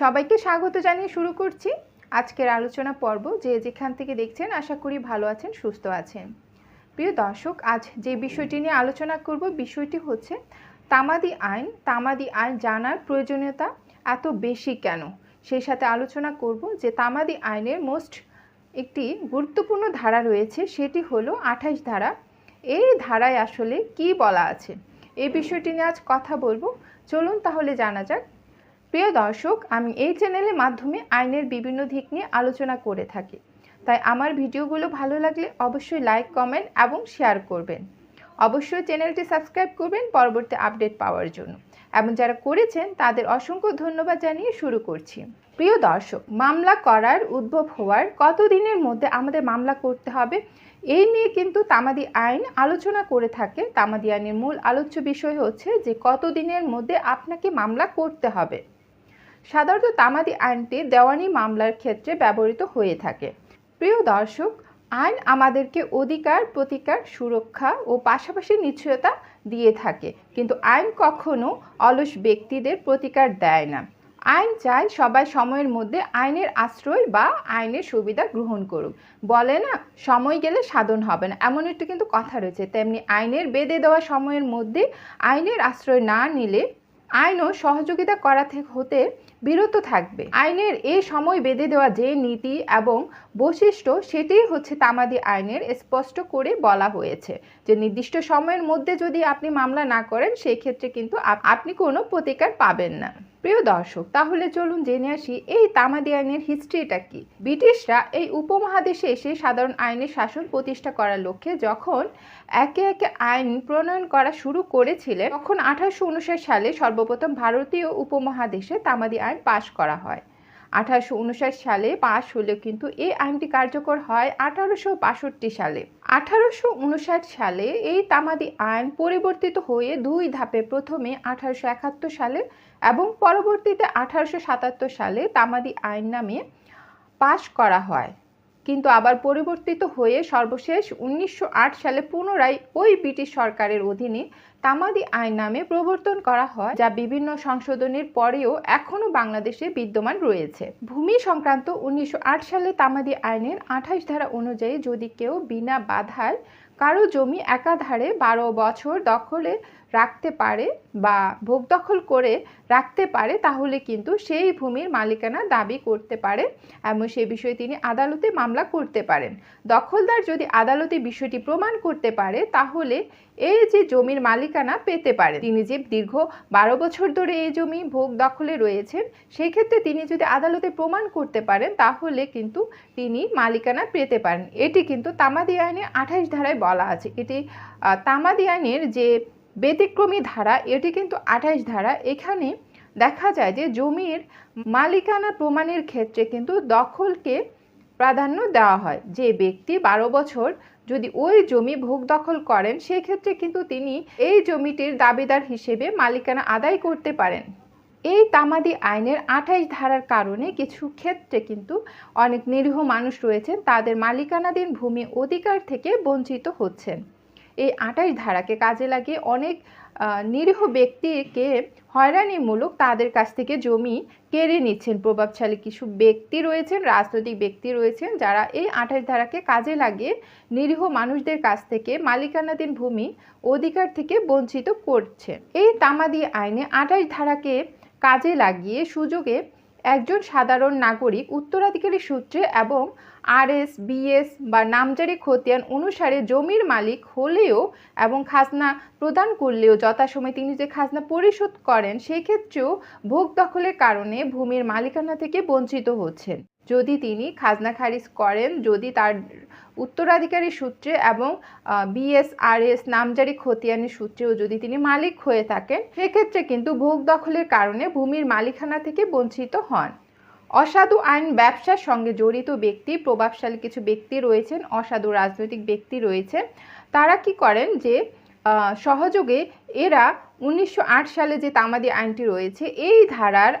সবাইকে স্বাগত জানিয়ে শুরু করছি আজকের আলোচনা পর্ব। যে যেখান থেকে দেখছেন, আশা করি ভালো আছেন, সুস্থ আছেন। প্রিয় দর্শক, আজ যে বিষয়টি নিয়ে আলোচনা করব বিষয়টি হচ্ছে তামাদি আইন। তামাদি আইন জানার প্রয়োজনীয়তা এত বেশি কেন? সেই সাথে আলোচনা করব যে তামাদি আইনের মোস্ট একটি গুরুত্বপূর্ণ ধারা রয়েছে, সেটি হলো আঠাশ ধারা। এই ধারায় আসলে কি বলা আছে? এই বিষয়টি নিয়ে আজ কথা বলব। চলুন তাহলে জানা যাক প্রিয় দর্শক, আমি এই চ্যানেলের মাধ্যমে আইনের বিভিন্ন দিক নিয়ে আলোচনা করে থাকি। তাই আমার ভিডিওগুলো ভালো লাগলে অবশ্যই লাইক, কমেন্ট এবং শেয়ার করবেন। অবশ্যই চ্যানেলটি সাবস্ক্রাইব করবেন পরবর্তী আপডেট পাওয়ার জন্য। এবং যারা করেছেন, তাদের অসংখ্য ধন্যবাদ জানিয়ে শুরু করছি। প্রিয় দর্শক, মামলা করার উদ্ভব হওয়ার কত দিনের মধ্যে আমাদের মামলা করতে হবে, এই নিয়ে কিন্তু তামাদি আইন আলোচনা করে থাকে। তামাদি আইনের মূল আলোচ্য বিষয় হচ্ছে যে কত দিনের মধ্যে আপনাকে মামলা করতে হবে। সাধারণত তামাদি আইনটি দেওয়ানি মামলার ক্ষেত্রে ব্যবহৃত হয়ে থাকে। প্রিয় দর্শক, আইন আমাদেরকে অধিকার, প্রতিকার, সুরক্ষা ও পাশাপাশি নিশ্চয়তা দিয়ে থাকে, কিন্তু আইন কখনো অলস ব্যক্তিদের প্রতিকার দেয় না। আইন চায় সবাই সময়ের মধ্যে আইনের আশ্রয় বা আইনের সুবিধা গ্রহণ করুক। বলে না, সময় গেলে সাধন হবে না, এমন একটি কিন্তু কথা রয়েছে। তেমনি আইনের বেঁধে দেওয়া সময়ের মধ্যে আইনের আশ্রয় না নিলে আইনও সহযোগিতা করা থেকে হতে বিরত থাকবে। আইনের এ সময় বেঁধে দেওয়া যে নীতি এবং বৈশিষ্ট্য সেটি হচ্ছে তামাদি আইনের স্পষ্ট করে বলা হয়েছে। যে নির্দিষ্ট সময়ের মধ্যে যদি আপনি মামলা না করেন সেই ক্ষেত্রে কিন্তু আপনি কোনো প্রতিকার পাবেন না। প্রিয় দর্শক, তাহলে চলুন জেনে আসি এই তামাদি আইনের হিস্ট্রিটা কি? ব্রিটিশরা এই উপমহাদেশে এসে সাধারণ আইনের শাসন প্রতিষ্ঠা করার লক্ষ্যে যখন একে একে আইন প্রণয়ন করা শুরু করেছিলেন, তখন আঠারোশো উনষাট সালে সর্বপ্রথম ভারতীয় উপমহাদেশে তামাদি আইন পাশ করা হয়। আঠারোশো উনষাট সালে পাশ হলেও কিন্তু এই আইনটি কার্যকর হয় আঠারোশো বাষট্টি সালে। আঠারোশো উনষাট সালে এই তামাদি আইন পরিবর্তিত হয়ে দুই ধাপে প্রথমে আঠারোশো একাত্তর সালে এবং পরবর্তীতে আঠারোশো সাতাত্তর সালে তামাদি আইন নামে পাশ করা হয়। কিন্তু আবার পরিবর্তিত হয়ে সর্বশেষ উনিশশো আট সালে পুনরায় ওই ব্রিটিশ সরকারের অধীনে তামাদি আইন নামে প্রবর্তন করা হয়, যা বিভিন্ন সংশোধনের পরেও এখনও বাংলাদেশে বিদ্যমান রয়েছে। ভূমি সংক্রান্ত উনিশশো আট সালে তামাদি আইনের আঠাশ ধারা অনুযায়ী যদি কেউ বিনা বাধায় কারও জমি একাধারে বারো বছর দখলে রাখতে পারে বা ভোগ দখল করে রাখতে পারে, তাহলে কিন্তু সেই ভূমির মালিকানা দাবি করতে পারে এবং সে বিষয়ে তিনি আদালতে মামলা করতে পারেন। দখলদার যদি আদালতে বিষয়টি প্রমাণ করতে পারে, তাহলে এই যে জমির মালিকানা পেতে পারে। তিনি যে দীর্ঘ বারো বছর ধরে এই জমি ভোগ দখলে রয়েছেন সেই ক্ষেত্রে তিনি যদি আদালতে প্রমাণ করতে পারেন, তাহলে কিন্তু তিনি মালিকানা পেতে পারেন। এটি কিন্তু তামাদি আইনে আঠাশ ধারায় বলা আছে। এটি তামাদি আইনের যে ব্যতিক্রমী ধারা, এটি কিন্তু আঠাশ ধারা। এখানে দেখা যায় যে জমির মালিকানা প্রমাণের ক্ষেত্রে কিন্তু দখলকে প্রাধান্য দেওয়া হয়। যে ব্যক্তি বারো বছর যদি ওই জমি ভোগ দখল করেন, সেক্ষেত্রে কিন্তু তিনি এই জমিটির দাবিদার হিসেবে মালিকানা আদায় করতে পারেন। এই তামাদি আইনের আঠাইশ ধারার কারণে কিছু ক্ষেত্রে কিন্তু অনেক নিরীহ মানুষ রয়েছেন, তাদের মালিকানাধীন ভূমি অধিকার থেকে বঞ্চিত হচ্ছেন। এই আঠাইশ ধারাকে কাজে লাগিয়ে অনেক নিরীহ ব্যক্তিকে হয়রানিমূলক তাদের কাছ থেকে জমি কেড়ে নিচ্ছেন। প্রভাবশালী কিছু ব্যক্তি রয়েছেন, রাজনৈতিক ব্যক্তি রয়েছেন, যারা এই আঠাশ ধারাকে কাজে লাগিয়ে নিরীহ মানুষদের কাছ থেকে মালিকানাধীন ভূমি অধিকার থেকে বঞ্চিত করছে এই তামাদি আইনে আঠাশ ধারাকে কাজে লাগিয়ে সুযোগে একজন সাধারণ নাগরিক উত্তরাধিকারী সূত্রে এবং আরএস, বিএস বা নামজারি খতিয়ান অনুসারে জমির মালিক হলেও এবং খাজনা প্রদান করলেও যথাসময়ে তিনি যে খাজনা পরিশোধ করেন, সেক্ষেত্রেও ভোগ দখলের কারণে ভূমির মালিকানা থেকে বঞ্চিত হচ্ছেন। যদি তিনি খাজনা খারিজ করেন, যদি তার উত্তরাধিকারী সূত্রে এবং বিএসআরএস নামজারি খতিয়ানের সূত্রেও যদি তিনি মালিক হয়ে থাকেন, সেক্ষেত্রে কিন্তু ভোগ দখলের কারণে ভূমির মালিকানা থেকে বঞ্চিত হন। অসাধু আইন ব্যবসার সঙ্গে জড়িত ব্যক্তি, প্রভাবশালী কিছু ব্যক্তি রয়েছেন, অসাধু রাজনৈতিক ব্যক্তি রয়েছেন, তারা কি করেন যে সহযোগে এরা উনিশশো আট সালে যে তামাদি আইনটি রয়েছে, এই ধারার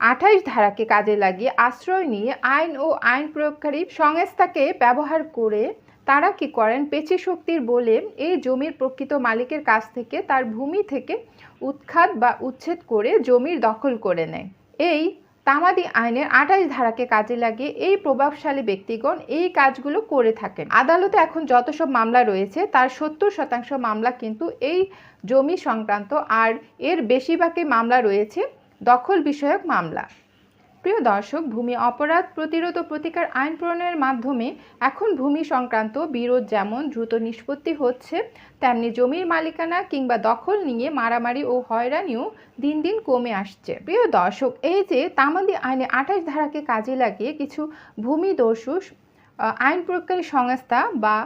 আঠাইশ ধারাকে কাজে লাগিয়ে আশ্রয় নিয়ে আইন ও আইন প্রয়োগকারী সংস্থাকে ব্যবহার করে তারা কি করেন? পেচি শক্তির বলে এই জমির প্রকৃত মালিকের কাছ থেকে তার ভূমি থেকে উৎখাত বা উচ্ছেদ করে জমির দখল করে নেয়। এই তামাদি আইনের আঠাশ ধারাকে কাজে লাগিয়ে এই প্রভাবশালী ব্যক্তিগণ এই কাজগুলো করে থাকেন। আদালতে এখন যত সব মামলা রয়েছে, তার সত্তর শতাংশ মামলা কিন্তু এই জমি সংক্রান্ত, আর এর বেশিরভাগই মামলা রয়েছে দখল বিষয়ক মামলা। প্রিয় দর্শক, ভূমি অপরাধ প্রতিরোধ ও প্রতিকার আইন প্রণয়নের মাধ্যমে এখন ভূমি সংক্রান্ত বিরোধ যেমন দ্রুত নিষ্পত্তি হচ্ছে, তেমনি জমির মালিকানা কিংবা দখল নিয়ে মারামারি ও হয়রানিও দিন দিন কমে আসছে। প্রিয় দর্শক, এই যে তামাদি আইনে আঠাশ ধারাকে কাজে লাগিয়ে কিছু ভূমি দস্যু আইন প্রয়োগকারী সংস্থা বা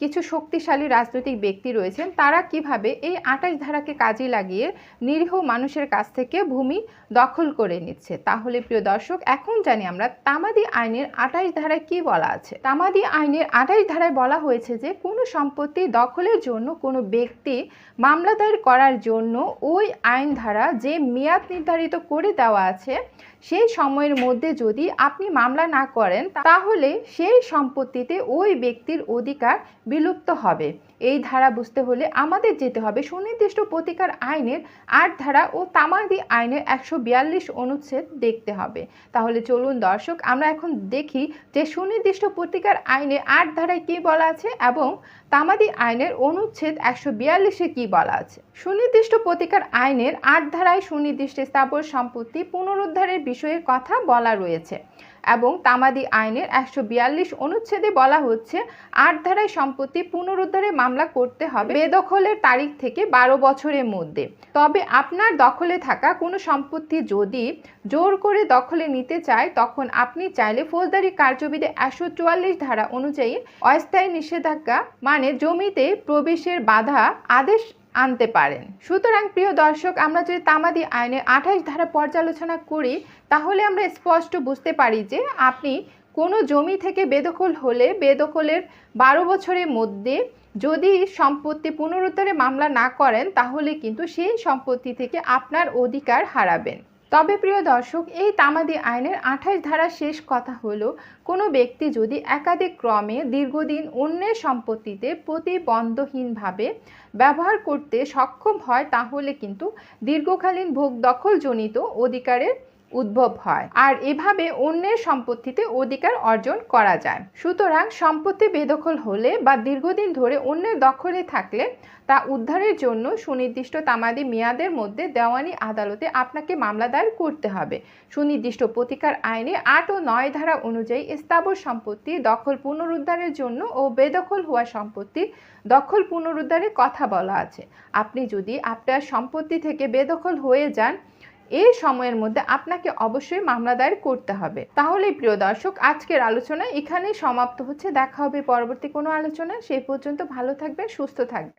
কিছু শক্তিশালী রাজনৈতিক ব্যক্তি রয়েছেন, তারা কীভাবে এই আঠাশ ধারাকে কাজে লাগিয়ে নিরীহ মানুষের কাছ থেকে ভূমি দখল করে নিচ্ছে? তাহলে প্রিয় দর্শক, এখন জানি আমরা তামাদি আইনের আঠাশ ধারায় কি বলা আছে? তামাদি আইনের আঠাশ ধারায় বলা হয়েছে যে, কোনো সম্পত্তি দখলের জন্য কোনো ব্যক্তি মামলা দায়ের করার জন্য ওই আইন ধারা যে মেয়াদ নির্ধারিত করে দেওয়া আছে সেই সময়ের মধ্যে যদি আপনি মামলা না করেন, তাহলে সেই সম্পত্তিতে ওই ব্যক্তির অধিকার বিলুপ্ত হবে। এই ধারা বুঝতে হলে আমাদের যেতে হবে। সুনির্দিষ্ট প্রতিকার আইনের আট ধারা ও তামাদি আইনের একশো বিয়াল্লিশ অনুচ্ছেদ দেখতে হবে। তাহলে চলুন দর্শক, আমরা এখন দেখি যে সুনির্দিষ্ট প্রতিকার আইনে আট ধারায় কি বলা আছে এবং তামাদি আইনের অনুচ্ছেদ একশো বিয়াল্লিশে কি বলা আছে? সুনির্দিষ্ট প্রতিকার আইনের আট ধারায় সুনির্দিষ্ট স্থাবর সম্পত্তি পুনরুদ্ধারের বিষয়ে কথা বলা রয়েছে। এবং তামাদি আইনের একশো বিয়াল্লিশ অনুচ্ছেদে বলা হচ্ছে, আট ধারায় সম্পত্তি পুনরুদ্ধারে মামলা করতে হবে বেদখলের তারিখ থেকে বারো বছরের মধ্যে। তবে আপনার দখলে থাকা কোনো সম্পত্তি যদি জোর করে দখলে নিতে চায়, তখন আপনি চাইলে ফৌজদারি কার্যবিধি একশো চুয়াল্লিশ ধারা অনুযায়ী অস্থায়ী নিষেধাজ্ঞা মানে জমিতে প্রবেশের বাধা আদেশ আনতে পারেন। সুতরাং প্রিয় দর্শক, আমরা যদি তামাদি আইনে আঠাশ ধারা পর্যালোচনা করি, তাহলে আমরা স্পষ্ট বুঝতে পারি যে আপনি কোনো জমি থেকে বেদখল হলে বেদখলের বারো বছরের মধ্যে যদি সম্পত্তি পুনরুদ্ধারে মামলা না করেন, তাহলে কিন্তু সেই সম্পত্তি থেকে আপনার অধিকার হারাবেন। তবে প্রিয় দর্শক, এই তামাদি আইনের আঠাশ ধারা শেষ কথা হলো, কোনো ব্যক্তি যদি একাধিক ক্রমে দীর্ঘদিন অন্যের সম্পত্তিতে প্রতিবন্ধহীনভাবে ব্যবহার করতে সক্ষম হয়, তাহলে কিন্তু দীর্ঘকালীন ভোগ দখলজনিত অধিকারের উদ্ভব হয়। আর এভাবে অন্যের সম্পত্তিতে অধিকার অর্জন করা যায়। সুতরাং সম্পত্তি বেদখল হলে বা দীর্ঘদিন ধরে অন্যের দখলে থাকলে তা উদ্ধারের জন্য সুনির্দিষ্ট তামাদি মেয়াদের মধ্যে দেওয়ানি আদালতে আপনাকে মামলা দায়ের করতে হবে। সুনির্দিষ্ট প্রতিকার আইনে আট ও নয় ধারা অনুযায়ী স্থাবর সম্পত্তি দখল পুনরুদ্ধারের জন্য ও বেদখল হওয়া সম্পত্তির দখল পুনরুদ্ধারের কথা বলা আছে। আপনি যদি আপনার সম্পত্তি থেকে বেদখল হয়ে যান এই সময়ের মধ্যে আপনাকে অবশ্যই মামলা দায়ের করতে হবে। তাহলে প্রিয় দর্শক, আজকের আলোচনা এখানেই সমাপ্ত হচ্ছে। দেখা হবে পরবর্তী কোনো আলোচনা সেই পর্যন্ত ভালো থাকবেন, সুস্থ থাকবেন।